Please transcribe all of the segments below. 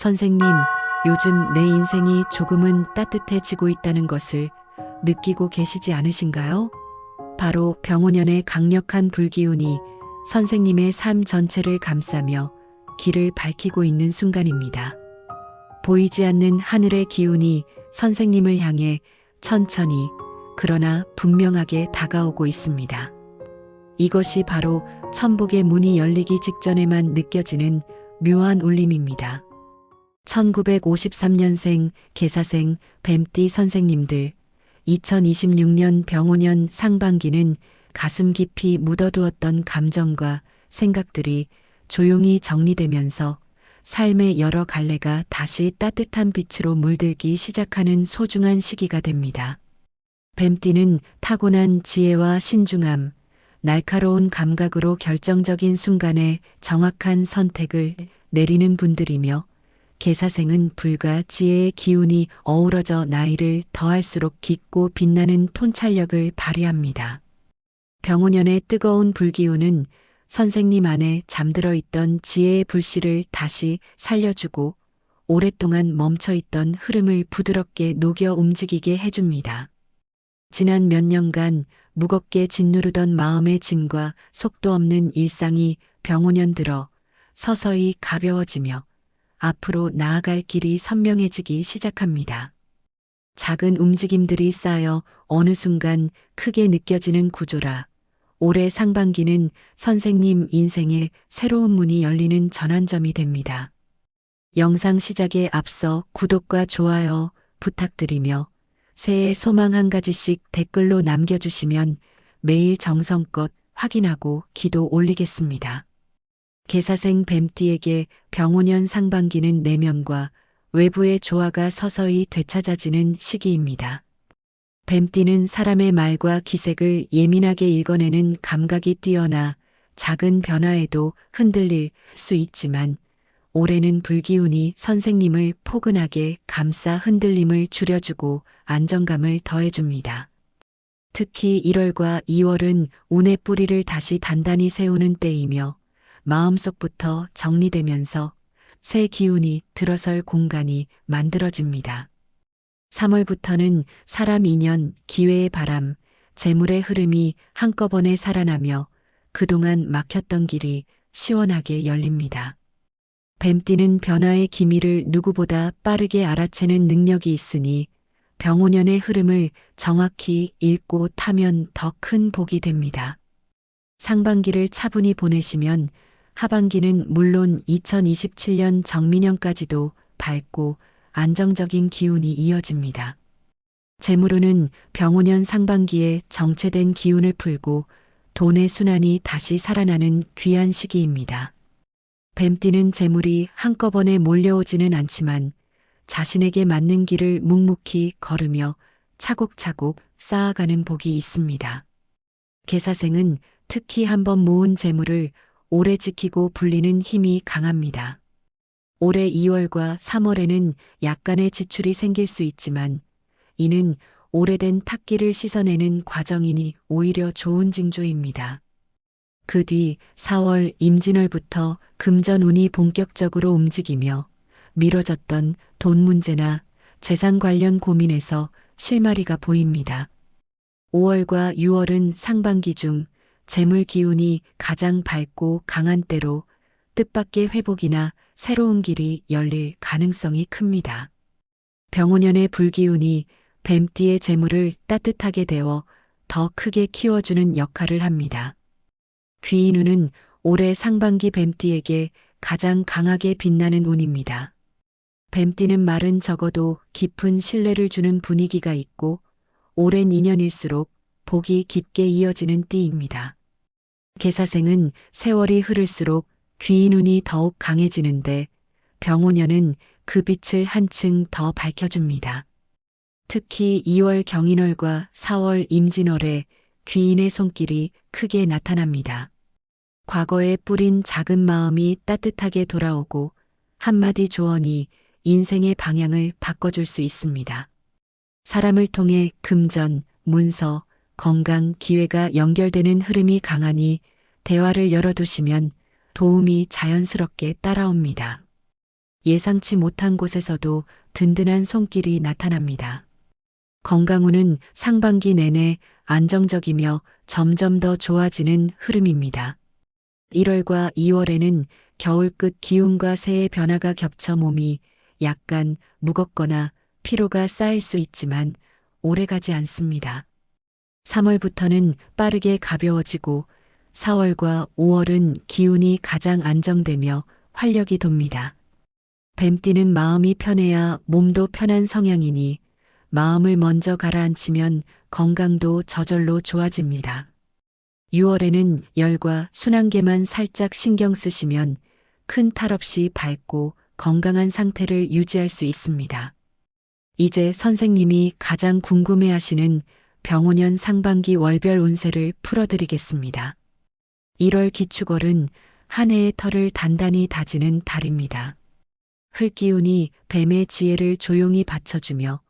선생님, 요즘 내 인생이 조금은 따뜻해지고 있다는 것을 느끼고 계시지 않으신가요? 바로 병오년의 강력한 불기운이 선생님의 삶 전체를 감싸며 길을 밝히고 있는 순간입니다. 보이지 않는 하늘의 기운이 선생님을 향해 천천히 그러나 분명하게 다가오고 있습니다. 이것이 바로 천복의 문이 열리기 직전에만 느껴지는 묘한 울림입니다. 1953년생 개사생 뱀띠 선생님들 2026년 병오년 상반기는 가슴 깊이 묻어두었던 감정과 생각들이 조용히 정리되면서 삶의 여러 갈래가 다시 따뜻한 빛으로 물들기 시작하는 소중한 시기가 됩니다. 뱀띠는 타고난 지혜와 신중함, 날카로운 감각으로 결정적인 순간에 정확한 선택을 내리는 분들이며 개사생은 불과 지혜의 기운이 어우러져 나이를 더할수록 깊고 빛나는 통찰력을 발휘합니다. 병오년의 뜨거운 불기운은 선생님 안에 잠들어 있던 지혜의 불씨를 다시 살려주고 오랫동안 멈춰 있던 흐름을 부드럽게 녹여 움직이게 해줍니다. 지난 몇 년간 무겁게 짓누르던 마음의 짐과 속도 없는 일상이 병오년 들어 서서히 가벼워지며 앞으로 나아갈 길이 선명해지기 시작합니다. 작은 움직임들이 쌓여 어느 순간 크게 느껴지는 구조라 올해 상반기는 선생님 인생의 새로운 문이 열리는 전환점이 됩니다. 영상 시작에 앞서 구독과 좋아요 부탁드리며 새해 소망 한 가지씩 댓글로 남겨주시면 매일 정성껏 확인하고 기도 올리겠습니다. 개사생 뱀띠에게 병오년 상반기는 내면과 외부의 조화가 서서히 되찾아지는 시기입니다. 뱀띠는 사람의 말과 기색을 예민하게 읽어내는 감각이 뛰어나 작은 변화에도 흔들릴 수 있지만 올해는 불기운이 선생님을 포근하게 감싸 흔들림을 줄여주고 안정감을 더해줍니다. 특히 1월과 2월은 운의 뿌리를 다시 단단히 세우는 때이며 마음속부터 정리되면서 새 기운이 들어설 공간이 만들어집니다. 3월부터는 사람 인연, 기회의 바람, 재물의 흐름이 한꺼번에 살아나며 그동안 막혔던 길이 시원하게 열립니다. 뱀띠는 변화의 기미를 누구보다 빠르게 알아채는 능력이 있으니 병오년의 흐름을 정확히 읽고 타면 더 큰 복이 됩니다. 상반기를 차분히 보내시면 하반기는 물론 2027년 정민년까지도 밝고 안정적인 기운이 이어집니다. 재물운은 병오년 상반기에 정체된 기운을 풀고 돈의 순환이 다시 살아나는 귀한 시기입니다. 뱀띠는 재물이 한꺼번에 몰려오지는 않지만 자신에게 맞는 길을 묵묵히 걸으며 차곡차곡 쌓아가는 복이 있습니다. 개사생은 특히 한번 모은 재물을 오래 지키고 불리는 힘이 강합니다. 올해 2월과 3월에는 약간의 지출이 생길 수 있지만 이는 오래된 탁기를 씻어내는 과정이니 오히려 좋은 징조입니다. 그 뒤 4월 임진월부터 금전운이 본격적으로 움직이며 미뤄졌던 돈 문제나 재산 관련 고민에서 실마리가 보입니다. 5월과 6월은 상반기 중 재물 기운이 가장 밝고 강한 때로 뜻밖의 회복이나 새로운 길이 열릴 가능성이 큽니다. 병오년의 불기운이 뱀띠의 재물을 따뜻하게 데워 더 크게 키워주는 역할을 합니다. 귀인운은 올해 상반기 뱀띠에게 가장 강하게 빛나는 운입니다. 뱀띠는 말은 적어도 깊은 신뢰를 주는 분위기가 있고 오랜 인연일수록 복이 깊게 이어지는 띠입니다. 개사생은 세월이 흐를수록 귀인 운이 더욱 강해지는데 병오년은 그 빛을 한층 더 밝혀줍니다. 특히 2월 경인월과 4월 임진월에 귀인의 손길이 크게 나타납니다. 과거에 뿌린 작은 마음이 따뜻하게 돌아오고 한마디 조언이 인생의 방향을 바꿔줄 수 있습니다. 사람을 통해 금전, 문서, 건강, 기회가 연결되는 흐름이 강하니 대화를 열어두시면 도움이 자연스럽게 따라옵니다. 예상치 못한 곳에서도 든든한 손길이 나타납니다. 건강운은 상반기 내내 안정적이며 점점 더 좋아지는 흐름입니다. 1월과 2월에는 겨울 끝 기운과 새해 변화가 겹쳐 몸이 약간 무겁거나 피로가 쌓일 수 있지만 오래가지 않습니다. 3월부터는 빠르게 가벼워지고 4월과 5월은 기운이 가장 안정되며 활력이 돕니다. 뱀띠는 마음이 편해야 몸도 편한 성향이니 마음을 먼저 가라앉히면 건강도 저절로 좋아집니다. 6월에는 열과 순환계만 살짝 신경 쓰시면 큰 탈 없이 밝고 건강한 상태를 유지할 수 있습니다. 이제 선생님이 가장 궁금해 하시는 병오년 상반기 월별 운세를 풀어드리겠습니다. 1월 기축월은 한 해의 털을 단단히 다지는 달입니다. 흙기운이 뱀의 지혜를 조용히 받쳐주며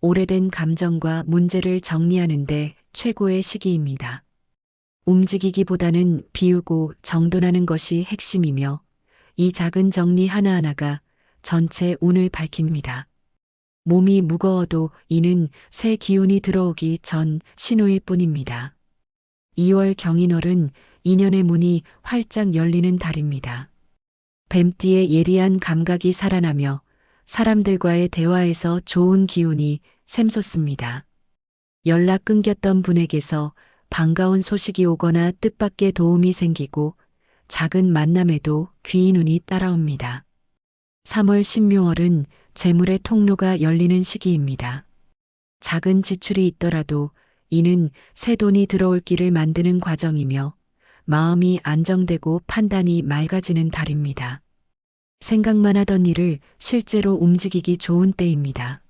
오래된 감정과 문제를 정리하는데 최고의 시기입니다. 움직이기보다는 비우고 정돈하는 것이 핵심이며 이 작은 정리 하나하나가 전체 운을 밝힙니다. 몸이 무거워도 이는 새 기운이 들어오기 전 신호일 뿐입니다. 2월 경인월은 인연의 문이 활짝 열리는 달입니다. 뱀띠의 예리한 감각이 살아나며 사람들과의 대화에서 좋은 기운이 샘솟습니다. 연락 끊겼던 분에게서 반가운 소식이 오거나 뜻밖의 도움이 생기고 작은 만남에도 귀인 운이 따라옵니다. 3월 신묘월은 재물의 통로가 열리는 시기입니다. 작은 지출이 있더라도 이는 새 돈이 들어올 길을 만드는 과정이며 마음이 안정되고 판단이 맑아지는 달입니다. 생각만 하던 일을 실제로 움직이기 좋은 때입니다.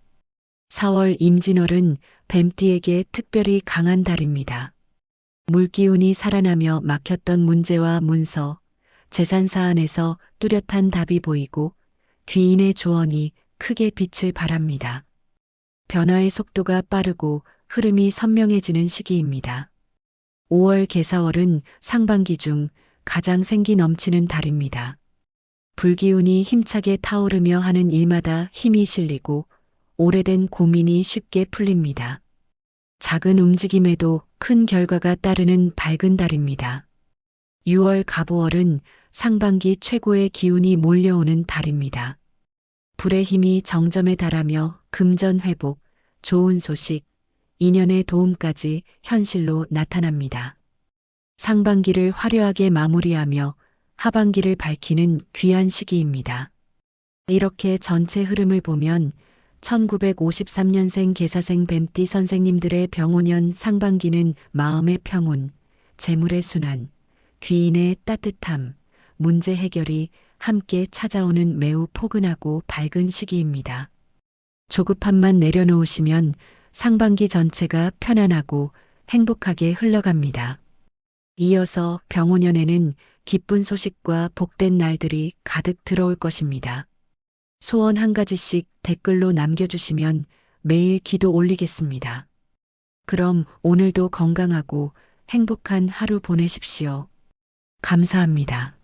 4월 임진월은 뱀띠에게 특별히 강한 달입니다. 물기운이 살아나며 막혔던 문제와 문서, 재산 사안에서 뚜렷한 답이 보이고 귀인의 조언이 크게 빛을 발합니다. 변화의 속도가 빠르고 흐름이 선명해지는 시기입니다. 5월 개사월은 상반기 중 가장 생기 넘치는 달입니다. 불기운이 힘차게 타오르며 하는 일마다 힘이 실리고 오래된 고민이 쉽게 풀립니다. 작은 움직임에도 큰 결과가 따르는 밝은 달입니다. 6월 갑오월은 상반기 최고의 기운이 몰려오는 달입니다. 불의 힘이 정점에 달하며 금전 회복, 좋은 소식, 인연의 도움까지 현실로 나타납니다. 상반기를 화려하게 마무리하며 하반기를 밝히는 귀한 시기입니다. 이렇게 전체 흐름을 보면 1953년생 개사생 뱀띠 선생님들의 병오년 상반기는 마음의 평온, 재물의 순환, 귀인의 따뜻함, 문제 해결이 함께 찾아오는 매우 포근하고 밝은 시기입니다. 조급함만 내려놓으시면 상반기 전체가 편안하고 행복하게 흘러갑니다. 이어서 병오년에는 기쁜 소식과 복된 날들이 가득 들어올 것입니다. 소원 한 가지씩 댓글로 남겨주시면 매일 기도 올리겠습니다. 그럼 오늘도 건강하고 행복한 하루 보내십시오. 감사합니다.